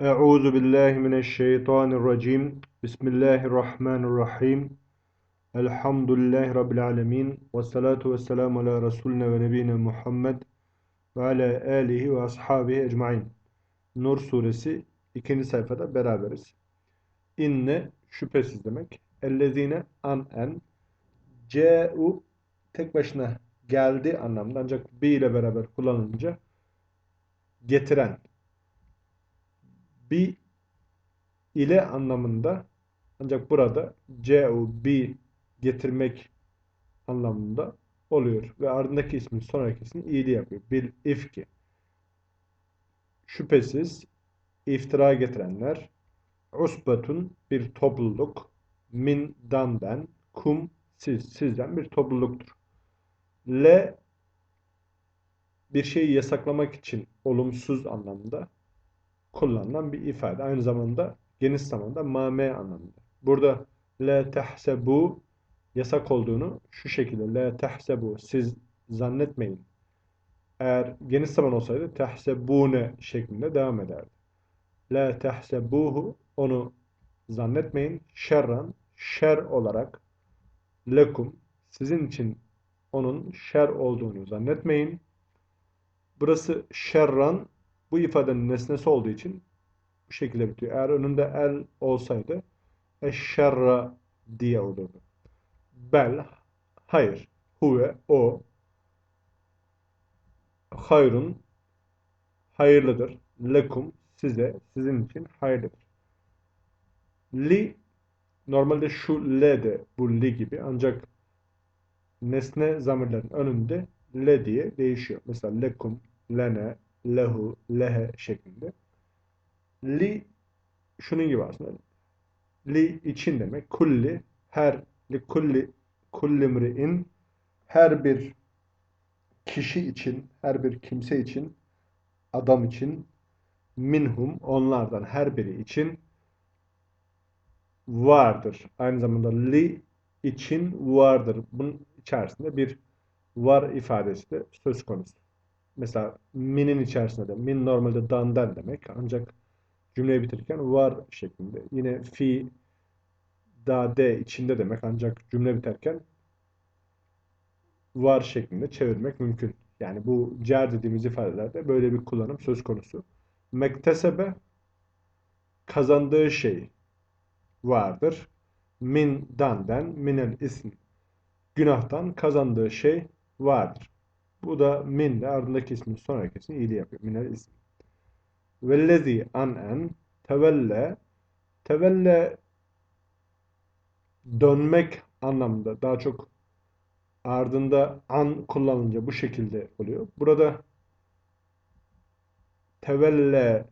Euzu billahi mineşşeytanirracim. Bismillahirrahmanirrahim. Elhamdülillahi rabbil alamin. Ves salatu vesselamu ala resulina ve nebiyina Muhammed ve ala alihi ve ashabihi ecmaîn. Nur suresi 2. sayfada beraberiz. İnne şüphesiz demek. Ellezine an en ce'u tek başına geldi anlamda ancak bi ile beraber kullanılınca getiren bi ile anlamında ancak burada ce'u bi getirmek anlamında oluyor ve ardındaki ismin sonraki ismin iyiliği yapıyor. Bil ifki şüphesiz iftira getirenler usbatun bir topluluk min dandan kum siz sizden bir topluluktur. Le bir şeyi yasaklamak için olumsuz anlamda kullanılan bir ifade. Aynı zamanda geniş zamanda mame anlamında. Burada la tehsebu yasak olduğunu şu şekilde la tehsebu siz zannetmeyin. Eğer geniş zaman olsaydı tehsebune şeklinde devam ederdi. La tehsebuhu onu zannetmeyin. Şerran şer olarak lekum sizin için onun şer olduğunu zannetmeyin. Burası şerran bu ifadenin nesnesi olduğu için bu şekilde bitiyor. Eğer önünde el olsaydı eşşerra diye olurdu. Bel hayır. Huve o hayrun hayırlıdır. Lekum size sizin için hayırlıdır. Li normalde şu le de bu li gibi ancak nesne zamirlerin önünde le diye değişiyor. Mesela lekum, lene, lehu, lehe şeklinde. Li şunun gibi aslında. Li için demek. Kulli her li kulli kullimri'in her bir kişi için, her bir kimse için, adam için minhum onlardan her biri için vardır. Aynı zamanda li için vardır. Bunun içerisinde bir var ifadesi de söz konusu. Mesela min'in içerisinde de min normalde dandan demek ancak cümleyi bitirirken var şeklinde. Yine fi da de içinde demek ancak cümle biterken var şeklinde çevirmek mümkün. Yani bu cer dediğimiz ifadelerde böyle bir kullanım söz konusu. Mektesebe kazandığı şey vardır. Min dandan minel ism günahtan kazandığı şey vardır. Bu da min de ardındaki ismin sonraki ismi iyiliği yapıyor. Minel ism. Vellezi an en tevelle tevelle dönmek anlamında daha çok ardında an kullanınca bu şekilde oluyor. Burada tevelle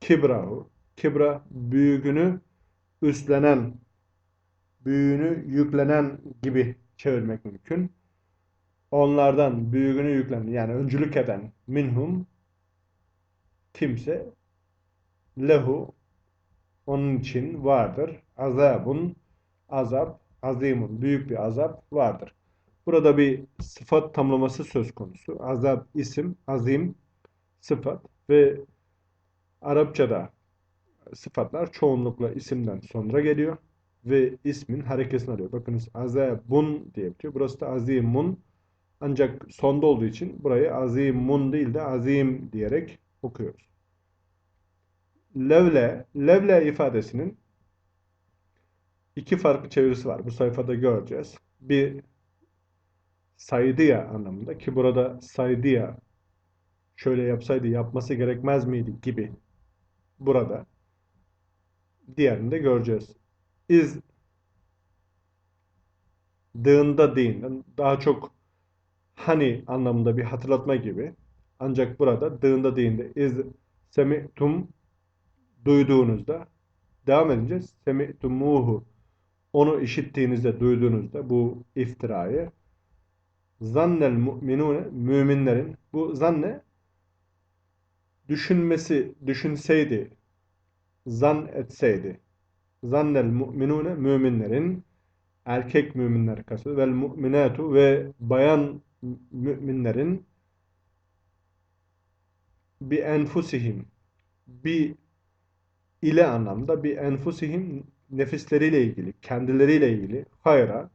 kibrahu kibra büyüğünü üstlenen büyüğünü yüklenen gibi çevirmek mümkün. Onlardan büyüğünü yüklenen yani öncülük eden minhum kimse lehu onun için vardır. Azabun azap azimun büyük bir azap vardır. Burada bir sıfat tamlaması söz konusu. Azap isim, azim sıfat ve Arapçada sıfatlar çoğunlukla isimden sonra geliyor ve ismin harekesini alıyor. Bakınız azabun diye bitiyor. Burası da azimun. Ancak sonda olduğu için burayı azimun değil de azim diyerek okuyoruz. Levle, levle ifadesinin iki farklı çevirisi var. Bu sayfada göreceğiz. Bir saydıya anlamında ki burada saydıya şöyle yapsaydı yapması gerekmez miydi gibi burada. Diğerini de göreceğiz. İz dığında deyin. Daha çok hani anlamında bir hatırlatma gibi. Ancak burada dığında deyinde iz semi'tum duyduğunuzda devam edince semi'tumuhu onu işittiğinizde, duyduğunuzda bu iftirayı zannel mu'minune müminlerin bu zanne düşünmesi, düşünseydi zan etseydi zannel mu'minune müminlerin erkek müminler kastı vel mu'minatu ve bayan müminlerin bi enfusihim bi ile anlamda bir enfusihim nefisleriyle ilgili, kendileriyle ilgili hayra,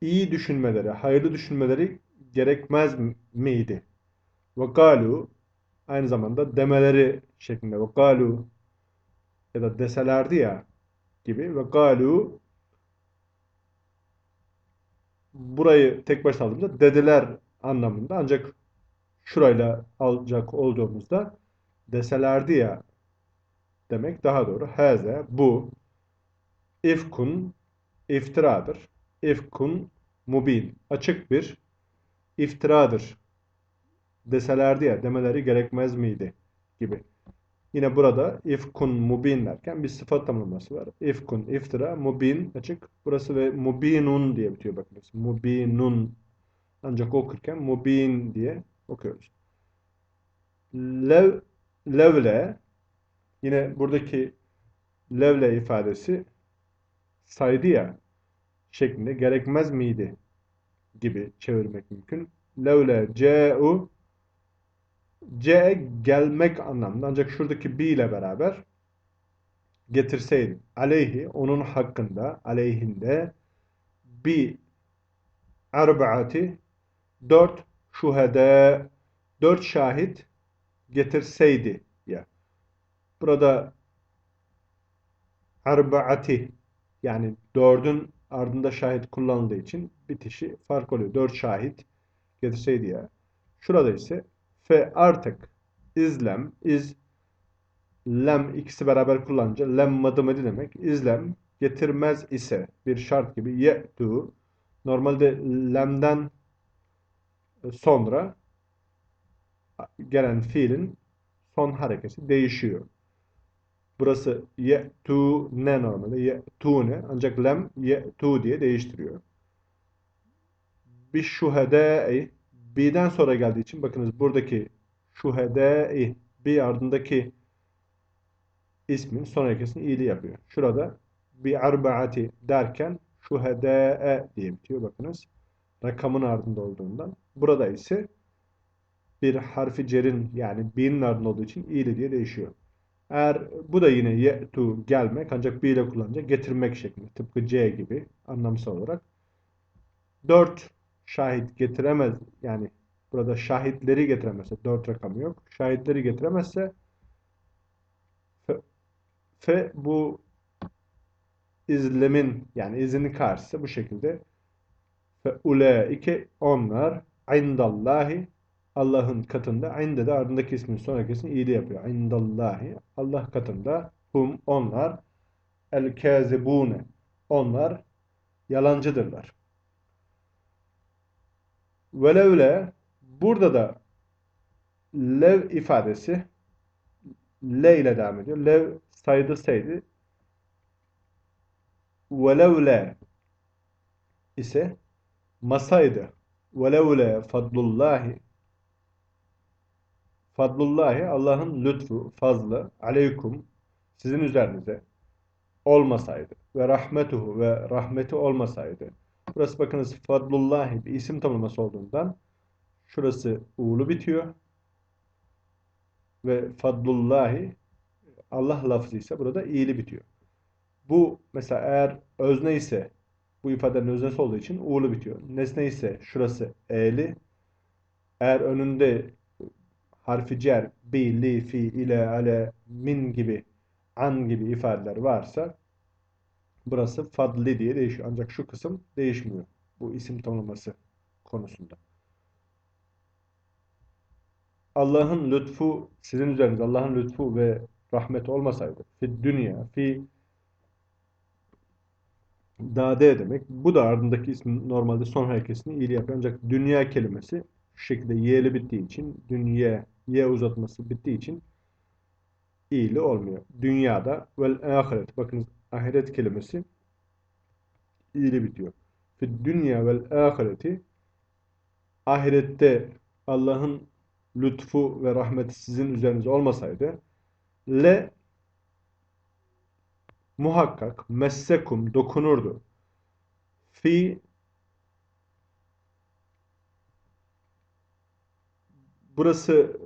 iyi düşünmeleri, hayırlı düşünmeleri gerekmez miydi? Ve galu aynı zamanda demeleri şeklinde ve galu ya da deselerdi ya gibi ve galu burayı tek başına aldığımızda dediler anlamında ancak şurayla alacak olduğumuzda deselerdi ya demek daha doğru. Haze bu ifkun iftiradır. İfkun mubin açık bir iftiradır deselerdi ya demeleri gerekmez miydi gibi. Yine burada ifkun mubin derken bir sıfat tamlaması var. İfkun iftira mubin açık. Burası ve mubinun diye bitiyor bakınız. Mubinun ancak okurken mubin diye okuyoruz. Lev, levle yine buradaki levle ifadesi saydı ya şeklinde gerekmez miydi gibi çevirmek mümkün. Levle ce'u C gelmek anlamında ancak şuradaki bi ile beraber getirseydi aleyhi onun hakkında aleyhinde bi erbaati dört şuhede dört şahit getirseydi ya. Burada erbaati yani dördün ardında şahit kullanıldığı için bitişi fark oluyor. Dört şahit getirseydi ya. Şurada ise fe artık izlem, iz, lem ikisi beraber kullanınca lem madı demek. İzlem getirmez ise bir şart gibi ye'tu normalde lemden sonra gelen fiilin son harekesi değişiyor. Burası ye'tu ne normalde ye'tu ne ancak lem ye'tu diye değiştiriyor. Bir şuhedâ'i B'den sonra geldiği için bakınız buradaki şuhedâ'i bir ardındaki ismin son harekesini iyiliği yapıyor. Şurada bir arbaati derken şuhedâ'e diye bitiyor bakınız. Rakamın ardında olduğundan. Burada ise bir harfi cerin yani bir'in ardında olduğu için iyili diye değişiyor. Eğer bu da yine ye'tu gelmek ancak bir ile kullanacak getirmek şeklinde. Tıpkı C gibi anlamsal olarak. 4 şahit getiremez yani burada şahitleri getiremezse 4 rakamı yok. Şahitleri getiremezse fe, bu izlemin yani izinin karşısı bu şekilde fe ulaike onlar indallahi Allah'ın katında inde de ardındaki ismin sonrakisini iyiliği yapıyor. İndallahi Allah katında hum onlar el kazibune onlar yalancıdırlar. Velevle burada da lev ifadesi le ile devam ediyor. Lev saydı saydı. Velevle ise masaydı. Velevle fadlullahi fadlullahi Allah'ın lütfu, fazlı aleykum sizin üzerinize olmasaydı ve rahmetuhu ve rahmeti olmasaydı Burası bakınız Fadlullahi bir isim tamlaması olduğundan şurası u'lu bitiyor. Ve Fadlullahi Allah lafzı ise burada i'li bitiyor. Bu mesela eğer özne ise bu ifadenin öznesi olduğu için u'lu bitiyor. Nesne ise şurası e'li. Eğer önünde harfi cer, bi, li, fi, ile, ale, min gibi, an gibi ifadeler varsa Burası fadli diye değişiyor. Ancak şu kısım değişmiyor. Bu isim tanımlaması konusunda. Allah'ın lütfu sizin üzerinizde Allah'ın lütfu ve rahmeti olmasaydı fi dünya fi dade demek. Bu da ardındaki ismin normalde son harekesini iyili yapıyor. Ancak dünya kelimesi şu şekilde y'li bittiği için dünya y uzatması bittiği için iyili olmuyor. Dünyada vel ahiret. Bakınız ahiret kelimesi ile bitiyor. Fi dünya vel ahireti ahirette Allah'ın lütfu ve rahmeti sizin üzerinize olmasaydı le muhakkak messekum dokunurdu. Fi burası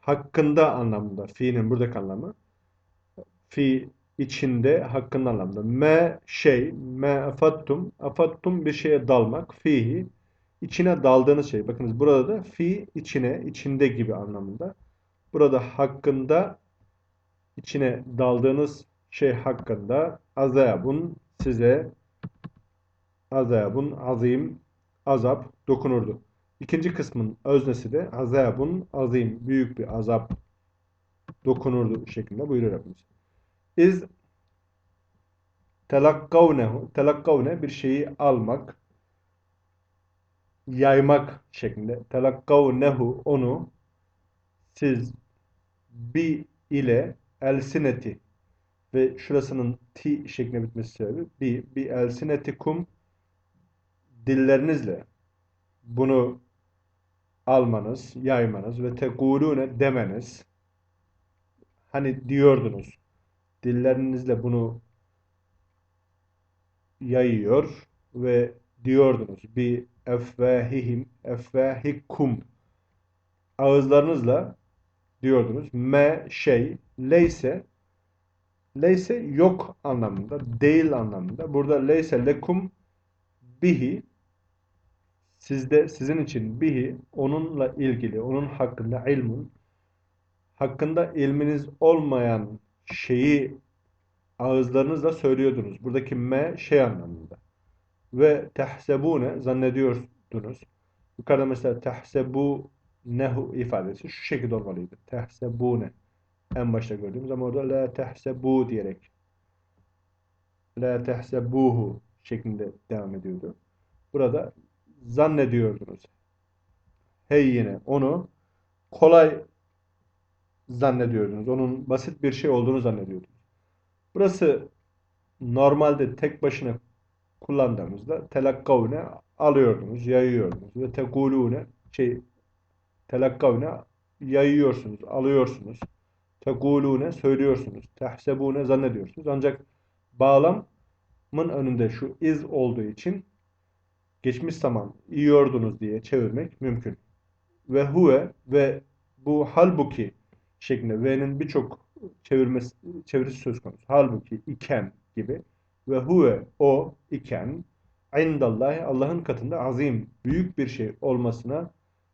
hakkında anlamında. Fi'nin buradaki anlamı. Fi içinde hakkında anlamında. Me şey, me afattum. Afattum bir şeye dalmak. Fihi içine daldığınız şey. Bakınız burada da fi içine, içinde gibi anlamında. Burada hakkında içine daldığınız şey hakkında azabun size azabun azim azap dokunurdu. İkinci kısmın öznesi de azabun azim büyük bir azap dokunurdu şeklinde buyuruyor Rabbimiz. İz telakkavnehu telakkavne bir şeyi almak yaymak şeklinde. Telakkavnehu onu siz bi ile elsineti ve şurasının ti şeklinde bitmesi sebebi bi, bi elsinetikum dillerinizle bunu almanız, yaymanız ve tekulune demeniz. Hani diyordunuz dillerinizle bunu yayıyor ve diyordunuz bir efvahihim efvahikum. Ağızlarınızla diyordunuz me şey leyse leyse yok anlamında değil anlamında. Burada leyse lekum bihi sizde sizin için bihi onunla ilgili onun hakkında ilmun hakkında ilminiz olmayan şeyi ağızlarınızla söylüyordunuz. Buradaki me şey anlamında. Ve tehsebune zannediyordunuz. Yukarıda mesela tehsebu nehu ifadesi şu şekilde olmalıydı. Tehsebune en başta gördüğümüz ama orada la tehsebu diyerek la tehsebuhu şeklinde devam ediyordu. Burada zannediyordunuz. Hey yine onu kolay zannediyordunuz. Onun basit bir şey olduğunu zannediyordunuz. Burası normalde tek başına kullandığımızda telakkavne alıyordunuz, yayıyordunuz ve tekulune şey telakkavne yayıyorsunuz, alıyorsunuz. Tekulune söylüyorsunuz. Tehsebune zannediyorsunuz. Ancak bağlamın önünde şu iz olduğu için geçmiş zaman yiyordunuz diye çevirmek mümkün. Ve huve ve bu halbuki şeklinde V'nin birçok çevirmesi, çevirisi söz konusu. Halbuki iken gibi ve huve o iken indallahi Allah'ın katında azim büyük bir şey olmasına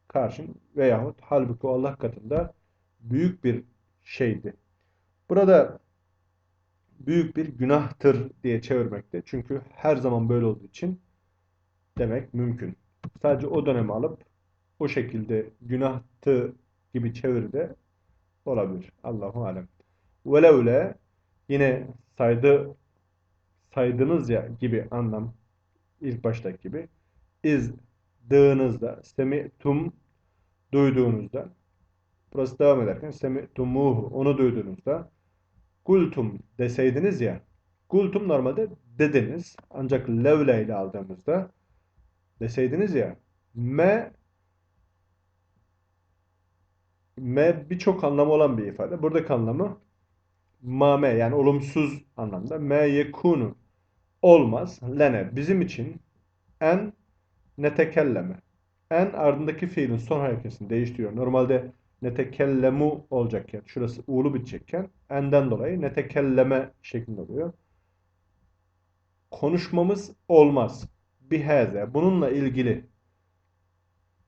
karşın veyahut halbuki o Allah katında büyük bir şeydi. Burada büyük bir günahtır diye çevirmekte. Çünkü her zaman böyle olduğu için demek mümkün. Sadece o dönemi alıp o şekilde günahtı gibi çeviride olabilir. Allahu alem. Velevle yine saydı saydınız ya gibi anlam ilk baştaki gibi iz dığınızda semi'tum duyduğunuzda burası devam ederken semi'tumuhu onu duyduğunuzda kultum deseydiniz ya kultum normalde dediniz ancak levle ile aldığımızda deseydiniz ya me me birçok anlamı olan bir ifade. Buradaki anlamı mame yani olumsuz anlamda. Me yekunu olmaz. Lene bizim için en netekelleme. En ardındaki fiilin son hareketini değiştiriyor. Normalde netekellemu olacakken, şurası uğulu bitecekken enden dolayı netekelleme şeklinde oluyor. Konuşmamız olmaz. Biheze. Bununla ilgili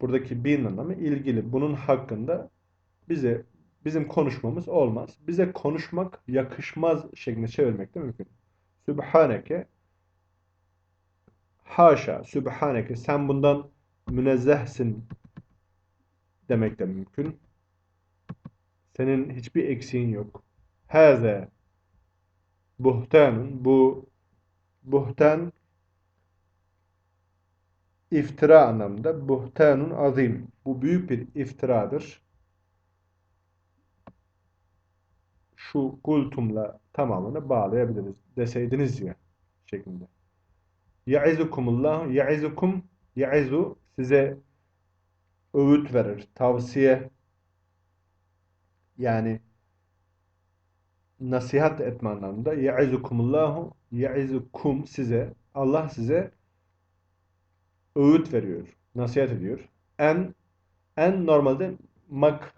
buradaki bin anlamı ilgili. Bunun hakkında bize bizim konuşmamız olmaz. Bize konuşmak yakışmaz şeklinde çevirmek de mümkün. Sübhaneke haşa, sübhaneke sen bundan münezzehsin demek de mümkün. Senin hiçbir eksiğin yok. Haze buhtanın bu buhtan iftira anlamında buhtanun azim. Bu büyük bir iftiradır. Şu kultumla tamamını bağlayabiliriz. Deseydiniz ya şeklinde. Ya'izukumullah ya'izukum ya'izu size öğüt verir, tavsiye yani nasihat etme anlamında ya'izukumullahu ya'izukum size Allah size öğüt veriyor, nasihat ediyor. En en normalde mak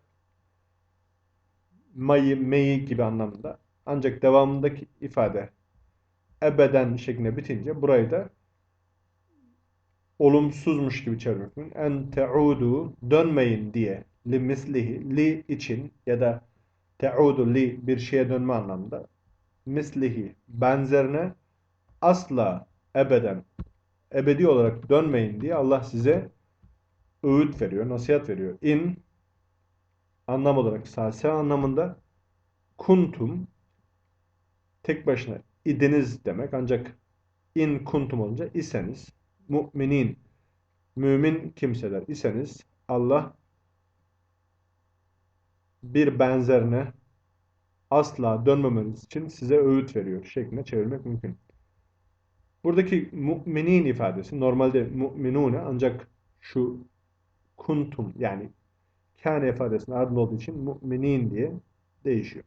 mayı, meyi gibi anlamında. Ancak devamındaki ifade ebeden şeklinde bitince burayı da olumsuzmuş gibi çevirmek mümkün. En teudu dönmeyin diye li mislihi li için ya da teudu li bir şeye dönme anlamında mislihi benzerine asla ebeden ebedi olarak dönmeyin diye Allah size öğüt veriyor, nasihat veriyor. İn anlam olarak salse anlamında kuntum tek başına idiniz demek. Ancak in kuntum olunca iseniz müminin mümin kimseler iseniz Allah bir benzerine asla dönmemeniz için size öğüt veriyor şeklinde çevirmek mümkün. Buradaki müminin ifadesi normalde müminune ancak şu kuntum yani kâne ifadesinin ardında olduğu için müminin diye değişiyor.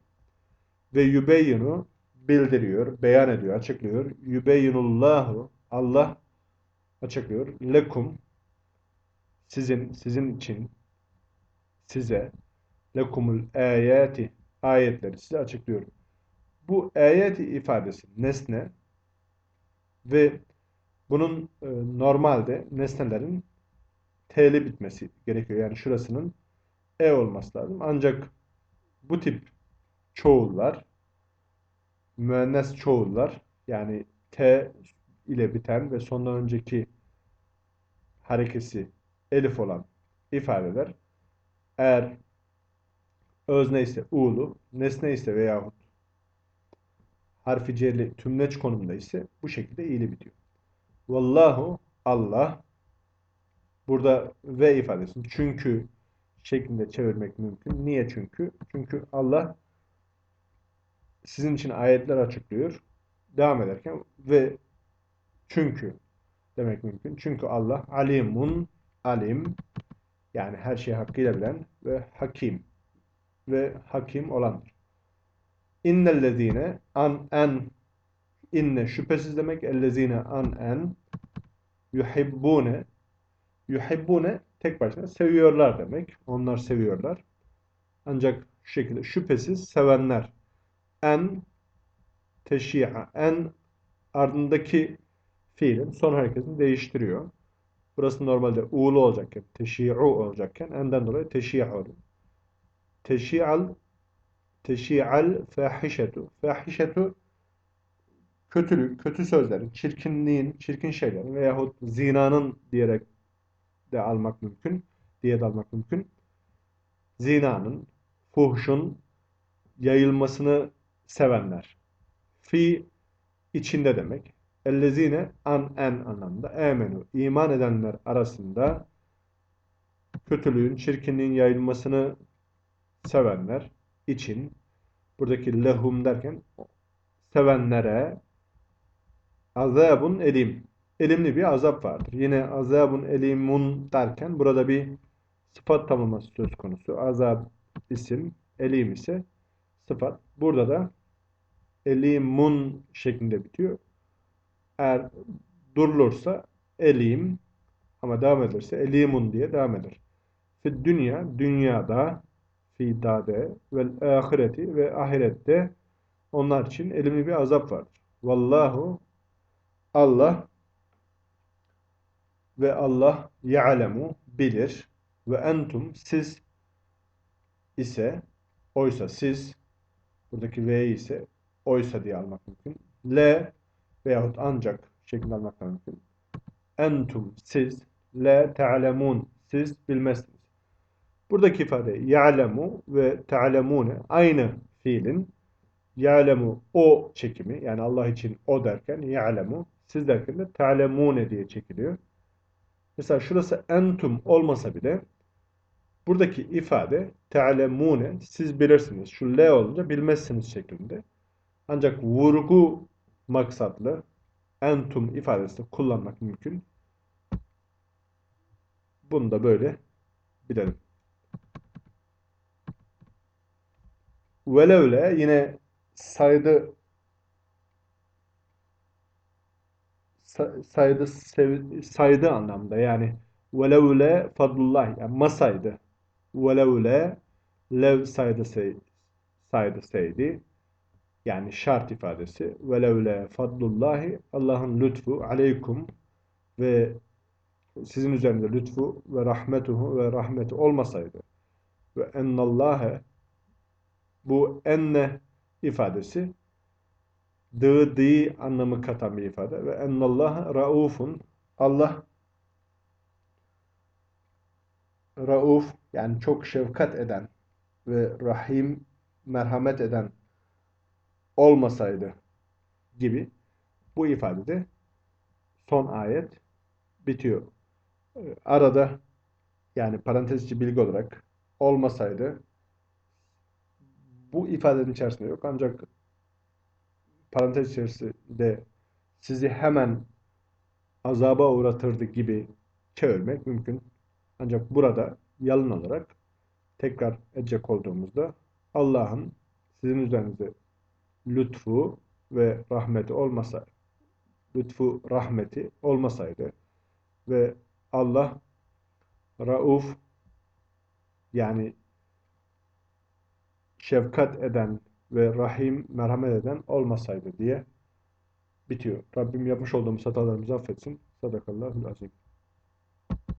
Ve yübeyyinu bildiriyor, beyan ediyor, açıklıyor. Yübeyyinullahu Allah açıklıyor. Lekum sizin, sizin için size lekumul ayati ayetleri size açıklıyor. Bu ayeti ifadesi nesne ve bunun e, normalde nesnelerin t'li bitmesi gerekiyor. Yani şurasının e olması lazım. Ancak bu tip çoğullar müennes çoğullar yani t ile biten ve sondan önceki harekesi elif olan ifadeler eğer özne ise u'lu, nesne ise veyahut harfi cerli tümleç konumda ise bu şekilde i'li bitiyor. Vallahu Allah burada ve ifadesini çünkü şeklinde çevirmek mümkün. Niye çünkü? Çünkü Allah sizin için ayetler açıklıyor. Devam ederken ve çünkü demek mümkün. Çünkü Allah alimun alim yani her şeyi hakkıyla bilen ve hakim ve hakim olandır. İnnellezine an en inne şüphesiz demek ellezine an en yuhibbune yuhibbune tek başına seviyorlar demek. Onlar seviyorlar. Ancak şu şekilde şüphesiz sevenler en teşi'a en ardındaki fiilin son hareketini değiştiriyor. Burası normalde u'lu olacakken, teşi'u olacakken enden dolayı teşi'a oluyor. Teşi'al teşi'al fahişetu. Fahişetu kötülük, kötü sözlerin, çirkinliğin, çirkin şeylerin veyahut zinanın diyerek de almak mümkün. Diye de almak mümkün. Zinanın, fuhşun yayılmasını sevenler. Fi içinde demek. Ellezine an en anlamda emenu iman edenler arasında kötülüğün, çirkinliğin yayılmasını sevenler için buradaki lehum derken sevenlere azabun elim elimli bir azap vardır. Yine azabun elimun derken burada bir sıfat tamlaması söz konusu. Azab isim, elim ise sıfat. Burada da elimun şeklinde bitiyor. Eğer durulursa elim ama devam ederse elimun diye devam eder. Fi dünya, dünyada fi dade ve ahireti ve ahirette onlar için elimli bir azap vardır. Vallahu Allah ve Allah ya'lemu bilir ve entum siz ise oysa siz buradaki ve ise oysa diye almak mümkün. Le veyahut ancak şeklinde almak mümkün. Entum siz le te'alemun siz bilmezsiniz. Buradaki ifade ya'lemu ve te'alemune aynı fiilin ya'lemu o çekimi yani Allah için o derken ya'lemu siz derken de te'alemune diye çekiliyor. Mesela şurası entum olmasa bile buradaki ifade te'alemune siz bilirsiniz. Şu le olunca bilmezsiniz şeklinde. Ancak vurgu maksatlı entum ifadesini kullanmak mümkün. Bunu da böyle bilelim. Velevle yine saydı saydı saydı anlamda yani velevle fadlullah yani masaydı. Velevle lev saydı say, saydı yani şart ifadesi. Velevle fadlullahi Allah'ın lütfu aleykum ve sizin üzerinde lütfu ve rahmetuhu ve rahmeti olmasaydı. Ve ennallâhe bu enne ifadesi dı dı anlamı katan bir ifade ve ennallâhe raufun Allah rauf yani çok şefkat eden ve rahim merhamet eden olmasaydı gibi bu ifadede son ayet bitiyor. Arada yani parantez içi bilgi olarak olmasaydı bu ifadenin içerisinde yok ancak parantez içerisinde sizi hemen azaba uğratırdı gibi çevirmek mümkün. Ancak burada yalın olarak tekrar edecek olduğumuzda Allah'ın sizin üzerinize lütfu ve rahmeti olmasa lütfu rahmeti olmasaydı ve Allah rauf yani şefkat eden ve rahim merhamet eden olmasaydı diye bitiyor. Rabbim yapmış olduğumuz hatalarımızı affetsin. Sadakallahul azim.